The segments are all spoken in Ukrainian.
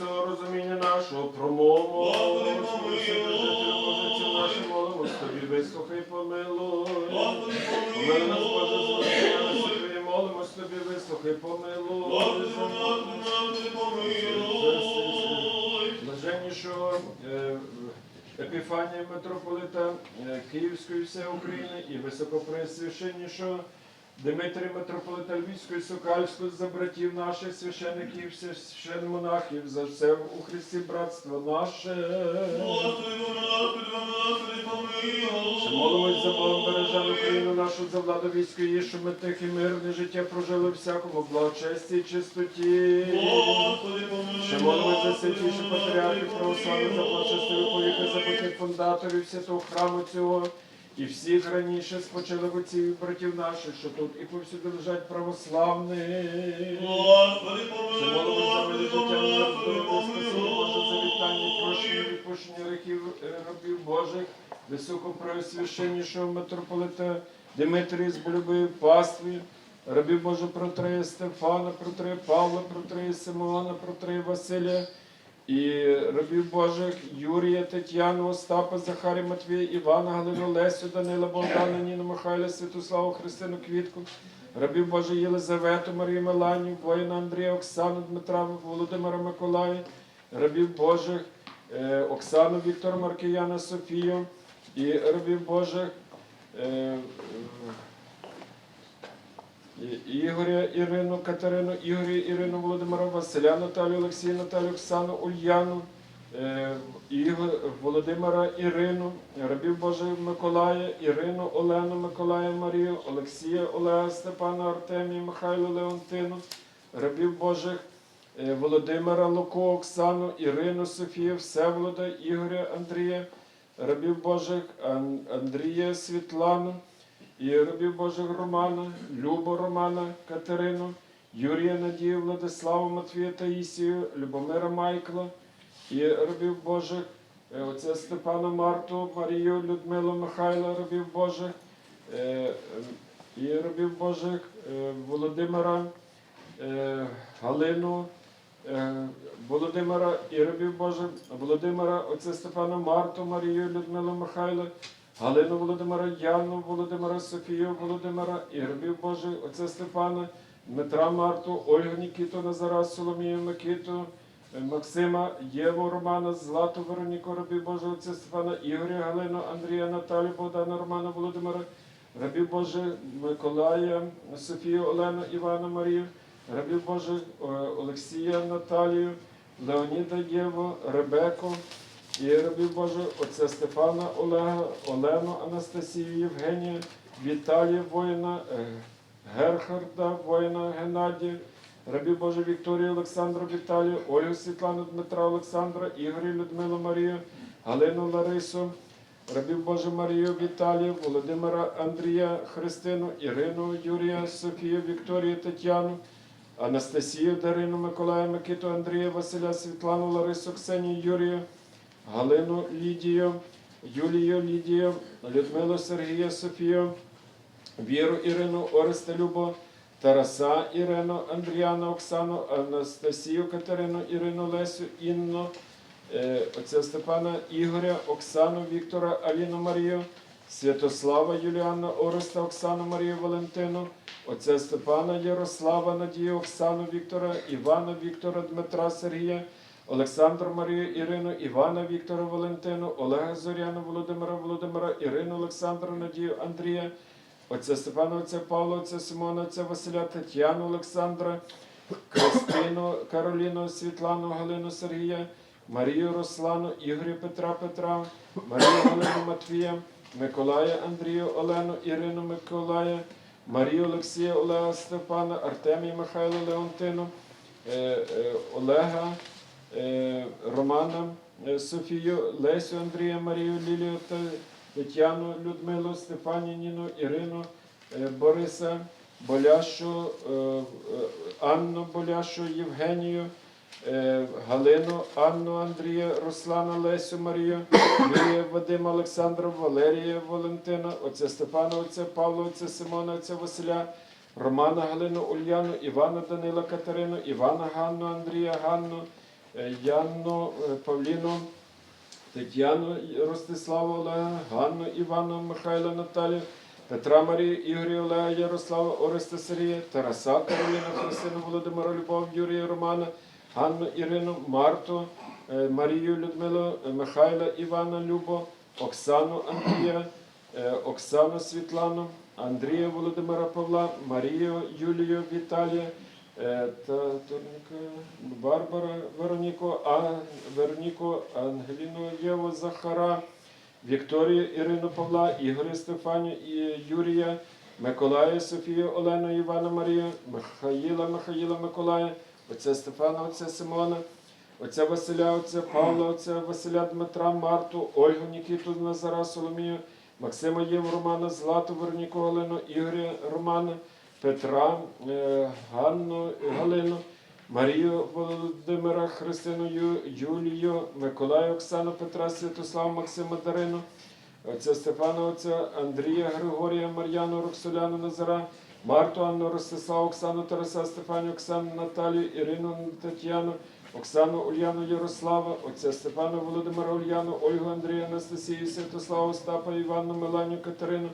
всього розуміння нашого. Вседержителю позицію нашу молимо, тобі вислухай, помилуй. Господи, нас, Боже, помилуй. молимось, тобі вислухай, помилуй. Блаженнішого е, Епіфанія митрополита е, Київської всієї України і високопресвященнішого Дмитрія митрополита Львівської Сокальської за братів наших священиків, священмонахів, за все у Христі братство наше. Господи, Господи, Господи, помилуй. Ще молимось за Богом бережену Україну нашу, за владу війську її, щоб ми тихе мирне життя прожили всякому благочесті і чистоті. Господи, помилуй. Ще молимось за святіших патріархів православних, за благочестиві повіки, за потіх фундаторів святого храму цього, і всіх раніше спочилих отців і братів наших, що тут і повсюди лежать православні. Господи, помилуй, Господи, помилуй, Господи, Боже, за помилуй. вітання, прощення, відпущення гріхів е, рабів Божих, високопреосвященнішого митрополита Димитрія з Болюбої пастві, рабів Боже протрея Стефана, протрея Павла, протрея Симеона, протрея Василія, і рабів Божих Юрія, Тетяну, Остапа, Захарія, Матвія, Івана, Галину, Лесю, Данила, Богдана, Ніну, Михайла, Святославу, Христину, Квітку, рабів Божих Єлизавету, Марію Меланію, воїна Андрія, Оксану, Дмитра, Володимира Миколая, рабів Божих е, Оксану, Віктора Маркіяна, Софію і рабів Божих Ігоря, Ірину, Катерину, Ігоря, Ірину, Володимира, Василя, Наталію, Олексія, Наталію, Оксану, Ульяну, е, Володимира, Ірину, рабів Божих Миколая, Ірину, Олену, Миколая, Марію, Олексія, Олега, Степана, Артемія, Михайло, Леонтину, рабів Божих е, Володимира, Луку, Оксану, Ірину, Софію, Всеволода, Ігоря, Андрія, рабів Божих Андрія, Світлану, і рабів Божих Романа, Любу Романа, Катерину, Юрія Надію, Владиславу, Матвія Таїсію, Любомира Майкла, і рабів Божих, е, отця Степана Марту, Марію, Людмилу, Михайла, рабів Божих, е, і рабів Божих е, Володимира, е, Галину, Володимира і рабів Божих, Володимира, отця Степана Марту, Марію, Людмилу, Михайла, Галину Володимира, Яну, Володимира, Софію, Володимира і рабів Божих, отця Степана, Дмитра Марту, Ольгу Нікіту, Назара, Соломію, Микиту, е, Максима, Єву, Романа, Злату, Вероніку, рабів Божих, отця Степана, Ігоря, Галину, Андрія, Наталю, Богдана, Романа, Володимира, рабів Божих, Миколая, Софію, Олену, Івана, Марію, рабів Божих, е, Олексія, Наталію, Леоніда, Єву, Ребеку, і рабів Божих, отця Стефана, Олега, Олену, Анастасію, Євгенія, Віталія, воїна, е, Герхарда, воїна Геннадія, рабів Божих Вікторію, Олександру, Віталію, Ольгу, Світлану, Дмитра, Олександра, Ігорю, Людмилу, Марію, Галину, Ларису, рабів Божих Марію, Віталію, Володимира, Андрія, Христину, Ірину, Юрія, Софію, Вікторію, Тетяну, Анастасію, Дарину, Миколая, Микиту, Андрія, Василя, Світлану, Ларису, Ксенію, Юрію, Галину, Лідію, Юлію, Лідію, Людмилу, Сергія, Софію, Віру, Ірину, Ореста, Любо, Тараса, Ірину, Андріана, Оксану, Анастасію, Катерину, Ірину, Лесю, Інну, е, отця Степана, Ігоря, Оксану, Віктора, Аліну Марію, Святослава, Юліана, Ореста, Оксану, Марію, Валентину, отця Степана, Ярослава, Надію, Оксану, Віктора, Івана, Віктора, Дмитра, Сергія, Олександр Марію, Ірину, Івана, Віктора, Валентину, Олега Зоряну, Володимира, Володимира, Ірину, Олександра, Надію, Андрія, отця Степана, отця Павла, отця Симона, отця Василя, Тетяну, Олександра, Кристину, Кароліну, Світлану, Галину, Сергія, Марію, Руслану, Ігоря, Петра, Петра, Марію, Галину, Матвія, Миколая, Андрію, Олену, Ірину, Миколая, Марію, Олексія, Олега, Степана, Артемія, Михайло, Леонтину, е, е, Олега, Романа, е, Софію, Лесю, Андрія, Марію, Лілію, та Тетяну, Людмилу, Стефанініну, Ірину, е, Бориса, Боляшу, е, е, Анну Боляшу, Євгенію, е, Галину, Анну, Андрія, Руслана, Лесю, Марію, Юрія, Вадима, Олександра, Валерія, Валентина, отця Степана, отця Павла, отця Симона, отця Василя, Романа, Галину, Ульяну, Івана, Данила, Катерину, Івана, Ганну, Андрія, Ганну, е, Яну е, Павліну, Тетяну Ростиславу Олега, Ганну Івану Михайла Наталію, Петра Марію, Ігоря Олега, Ярослава, Ореста Сергія, Тараса Кароліна, Христину Володимира Любов, Юрія Романа, Ганну Ірину, Марту, е, Марію Людмилу, Михайла Івана Любо, Оксану Андрія, Оксану Світлану, Андрія Володимира Павла, Марію Юлію Віталія, та Барбара Вероніку, а Вероніку Ангеліну Єву Захара, Вікторію Ірину Павла, Ігоря Стефанію і Юрія, Миколая Софію, Олену Івана Марію, Михаїла Михаїла Миколая, отця Стефана, отця Симона, отця Василя, отця Павла, отця Василя Дмитра, Марту, Ольгу Нікіту Назара Соломію, Максима Єву Романа, Злату Вероніку Галину, Ігоря Романа, Петра, е, Ганну Галину, Марію Володимира, Христину Юлію, Миколая Оксану, Петра, Святослава, Максима Дарину, отця Степана, отця Андрія, Григорія, Мар'яну, Роксоляну, Назара, Марту, Анну, Ростиславу, Оксану, Тараса, Стефанію, Оксану, Наталію, Ірину, Тетяну, Оксану, Ульяну, Ярослава, отця Степана, Володимира, Ульяну, Ольгу, Андрія, Анастасію, Святославу, Остапа, Іванну, Меланію, Катерину,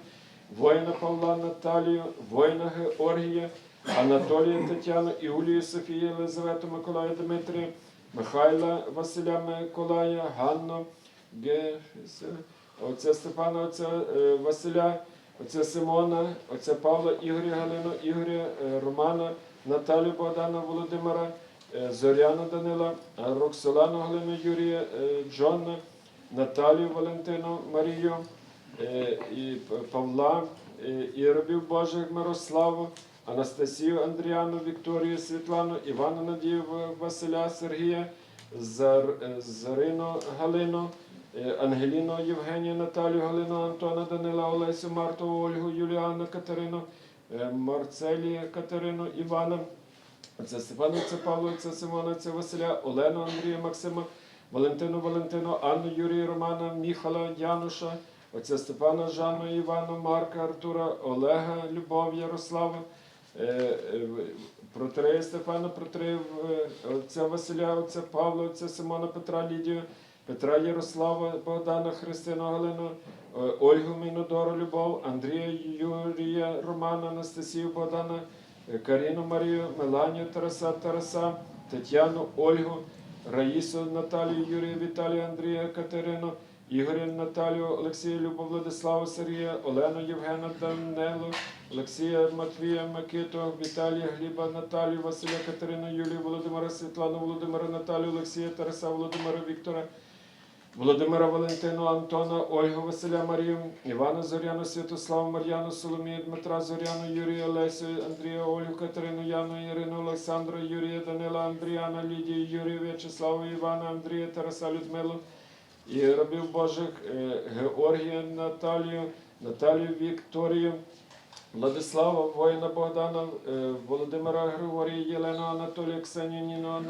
воїна Павла, Наталію, воїна Георгія, Анатолія, Тетяну, Іулію, Софію, Єлизавету, Миколая, Дмитрія, Михайла, Василя Миколая, Ганну, Ге... отця Степана, отця е, Василя, отця Симона, отця Павла, Ігоря Галину, Ігоря, е, Романа, Наталю Богдана, Володимира, е, Зоряна Данила, Роксолану Галину, Юрія, Джона, Наталію Валентину, Марію, і Павла, е, і рабів Божих Мирославу, Анастасію Андріану, Вікторію Світлану, Івану Надію Василя Сергія, е, Зарину Галину, е, Ангеліну Євгенію, Наталію Галину, Антона Данила, Олесю, Марту, Ольгу, Юліану, Катерину, е, Марцелія Катерину, Івана. Це це Симона, це Василя, Олену, Андрія, Максима, Валентину, Валентину, Анну, Юрія, Романа, Міхала, Януша, отця Степана, Жанну, Івану, Марка, Артура, Олега, Любов, Ярослава, е, е, протрея Стефана, протрея е, отця Василя, отця Павла, отця Симона, Петра, Лідію, Петра Ярослава, Богдана, Христину, Галину, Ольгу Мінодору, Любов, Андрія, Юрія, Романа, Анастасію, Богдана, Каріну Марію, Меланію, Тараса, Тараса, Тетяну, Ольгу, Раїсу, Наталію, Юрія, Віталія, Андрія, Катерину, Ігоря, Наталію, Олексія, Любов, Владиславу, Сергія, Олену, Євгена, Данелу, Олексія, Матвія, Микиту, Віталія, Гліба, Наталію, Василя, Катерину, Юлію, Володимира, Світлану, Володимира, Наталію, Олексія, Тараса, Володимира, Віктора, Володимира Валентину, Антона, Ольгу, Василя, Марію, Івана Зоряну, Святославу, Мар'яну, Соломію, Дмитра Зоряну, Юрія, Олесю, Андрія, Ольгу, Катерину, Яну, Ірину, Олександру, Юрія, Данила, Андріана, Лідію, Юрію, В'ячеславу, Івана, Андрія, Тараса, Людмилу, і рабів Божих е, Георгія, Наталію, Наталію Вікторію, Владислава, воїна Богдана, е, Володимира Григорія, Єлену, Анатолія, Ксенію, Ніну,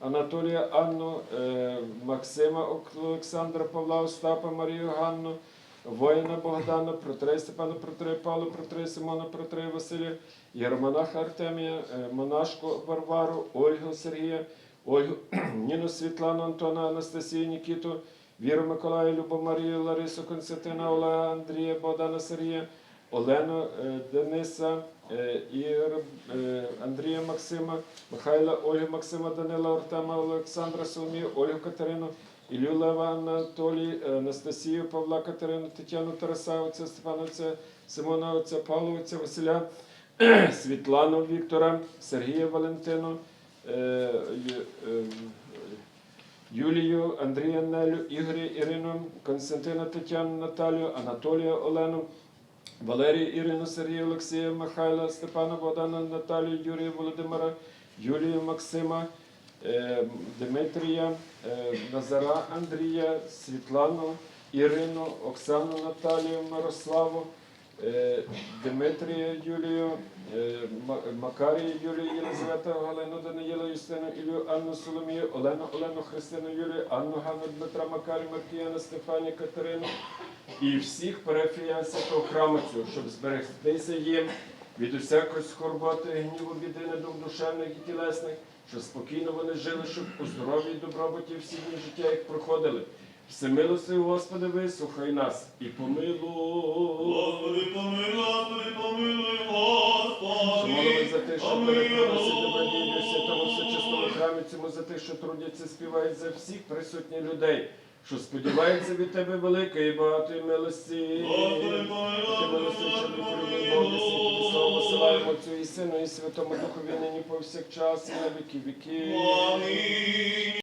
Анатолія, Анну, е, Максима, Олександра, Павла, Остапа, Марію, Ганну, воїна Богдана, Протрей Степана, Протрей Павла, Протрей Симона, Протрей Василя, Єромонаха Артемія, Монашку Варвару, Ольгу Сергія, Ольгу Ніну Світлану, Антона, Анастасію, Нікіту, Віру Миколаю, Любу Марію, Ларису, Константина, Олега, Андрія, Богдана Сергія, Олену е, Дениса, е, е, Андрія Максима, Михайла, Ольгу Максима, Данила, Артема, Олександра, Соломію, Ольгу Катерину, Ілю Лева, Анатолій, Анастасію, Павла Катерину, Тетяну Тараса, отця Стефана, отця Симона, отця Павла, отця Василя, Світлану Віктора, Сергія Валентину, е, ю- е, Юлію, Андрія Нелю, Ігоря Ірину, Константина Тетяну, Наталію, Анатолія Олену, Валерію Ірину, Сергія Олексія, Михайла, Степана Богдана, Наталію, Юрія Володимира, Юлію Максима, е, Дмитрія, е, Назара Андрія, Світлану, Ірину, Оксану Наталію, Мирославу, Дмитрія Юлію, е, Макарію Юлію, Єлизавету, Галину Даниїла, Юстину, Ілю, Анну Соломію, Олену, Олену, Христину Юлію, Анну Ганну, Дмитра Макарію, Маркіяна, Стефані, Катерину і всіх парафіян святого храму щоб зберегтися їм від усякої скорботи, гніву, біди, недуг душевних і тілесних, щоб спокійно вони жили, щоб у здоров'ї і добробуті всі дні життя їх проходили. Всемилостивий Господи, вислухай нас і помилуй. Господи, помилуй, Господи, помилуй, Господи. за те, що тебе вірю святому всечесному храмі цьому, за те, що трудяться, співають за всіх присутніх людей, що сподіваються від тебе великої і багатої милості. Господи, помилуй, Ти милости, що світлі посилаємо Отцю і Сину і Святому Духові нині повсякчас і на віки віки. Амінь.